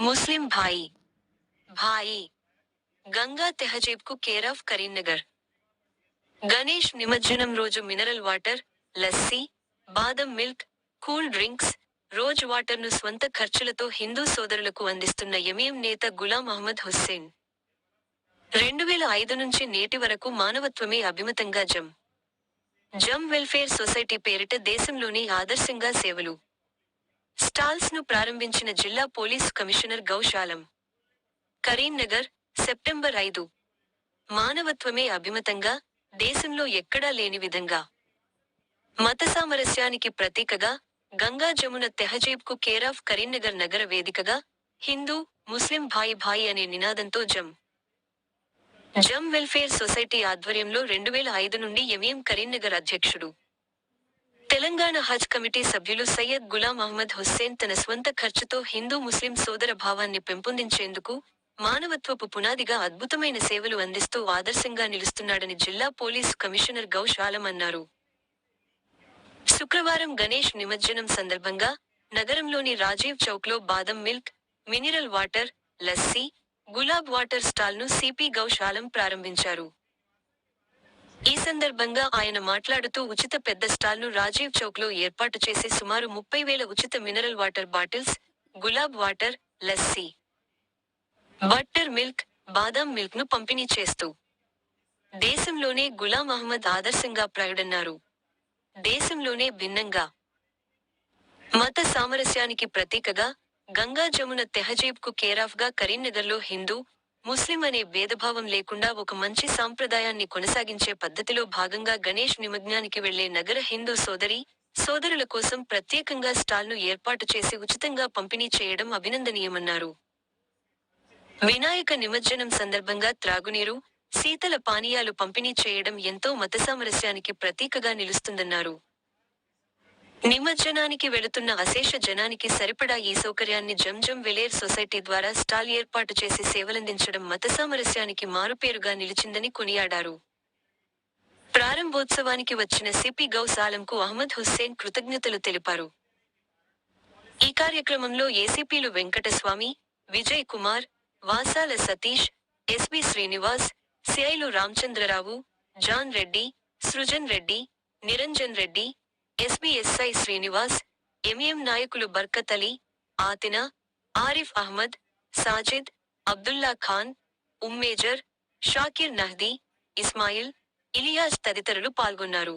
ముస్లిం భాయి. భాయి. గంగా తెహజీబ్కు కేర్ ఆఫ్ కరీంనగర్. గణేష్ నిమజ్జనం రోజు mineral water lassi badam milk cool drinks rose వాటర్ను స్వంత ఖర్చులతో హిందూ సోదరులకు అందిస్తున్న ఎంఎం నేత గులాం అహ్మద్ హుస్సేన్. రెండు వేల ఐదు నుంచి నేటి వరకు మానవత్వమే అభిమతంగా జమ్ జమ్ వెల్ఫేర్ సొసైటీ పేరిట దేశంలోని ఆదర్శంగా సేవలు. స్టాల్స్ను ప్రారంభించిన జిల్లా police commissioner Gaushalam. Karimnagar September ఐదు. మానవత్వమే అభిమతంగా దేశంలో ఎక్కడా లేని విధంగా. మత సామరస్యానికి ప్రతీకగా గంగా జమున తెహజీబ్కు కేర్ ఆఫ్ కరీంనగర్ నగర వేదికగా హిందూ ముస్లిం భాయి భాయి అనే నినాదంతో జమ్. జమ్ వెల్ఫేర్ సొసైటీ ఆధ్వర్యంలో రెండు వేల ఐదు నుండి ఎంఎం కరీంనగర్ అధ్యక్షుడు. తెలంగాణ హజ్ కమిటీ సభ్యులు సయ్యద్ గులాం అహ్మద్ హుస్సేన్ తన స్వంత ఖర్చుతో హిందూ ముస్లిం సోదర భావాన్ని పెంపొందించేందుకు మానవత్వపు పునాదిగా అద్భుతమైన సేవలు అందిస్తూ ఆదర్శంగా నిలుస్తున్నాడని జిల్లా పోలీసు కమిషనర్ గౌష్ ఆలం అన్నారు. శుక్రవారం గణేష్ నిమజ్జనం సందర్భంగా నగరంలోని రాజీవ్ చౌక్లో బాదం milk mineral water lassi gulab water స్టాల్ను సిపి గౌశాలం ప్రారంభించారు. ఈ సందర్భంగా ఆయన మాట్లాడుతూ ఉచిత పెద్ద స్టాల్ను రాజీవ్ చౌక్లో ఏర్పాటు చేసి సుమారు ముప్పై వేల ఉచిత mineral water bottles gulab water lassi butter milk బాదాం మిల్క్ను పంపిణీ చేస్తూ దేశంలోనే గులాం అహ్మద్ ఆదర్శంగా ప్రయుడన్నారు దేశంలోనే భిన్నంగా. మత సామరస్యానికి ప్రతీకగా గంగా జమున తెహజీబ్కు కేరాఫ్గా కరీంనగర్లో హిందూ ముస్లిం అనే భేదభావం లేకుండా ఒక మంచి సాంప్రదాయాన్ని కొనసాగించే పద్ధతిలో భాగంగా గణేష్ నిమజ్ఞానికి వెళ్ళే నగర హిందూ సోదరి సోదరుల కోసం ప్రత్యేకంగా స్టాల్ను ఏర్పాటు చేసి ఉచితంగా పంపిణీ చేయడం అభినందనీయమన్నారు. వినాయక నిమజ్జనం సందర్భంగా త్రాగునీరు శీతల పానీయాలు పంపిణీ చేయడం ఎంతో మతసామరస్యానికి ప్రతీకగా నిలుస్తుందన్నారు. నిమజ్జనానికి వెళుతున్న అశేష జనానికి సరిపడా ఈ సౌకర్యాన్ని జంజం విలేర్ సొసైటీ ద్వారా స్టాల్ ఏర్పాటు చేసి సేవలందించడం మత సామరస్యానికి మారుపేరుగా నిలిచిందని కొనియాడారు. ప్రారంభోత్సవానికి వచ్చిన సిపి గౌసాలంకు అహ్మద్ హుస్సేన్ కృతజ్ఞతలు తెలిపారు. ఈ కార్యక్రమంలో ఏసీపీలు Venkataswamy Vijay Kumar Vasala Satish SB Srinivas సిఐలు Ramachandrarao John Reddy Srujan Reddy Niranjan Reddy SB SI Srinivas MM నాయకులు బర్కత్ అలీ ఆతిన ఆరిఫ్ అహ్మద్ సాజిద్ అబ్దుల్లా ఖాన్ ఉమ్మేజర్ షాకిర్ నహ్దీ ఇస్మాయిల్ ఇలియాస్ తదితరులు పాల్గొన్నారు.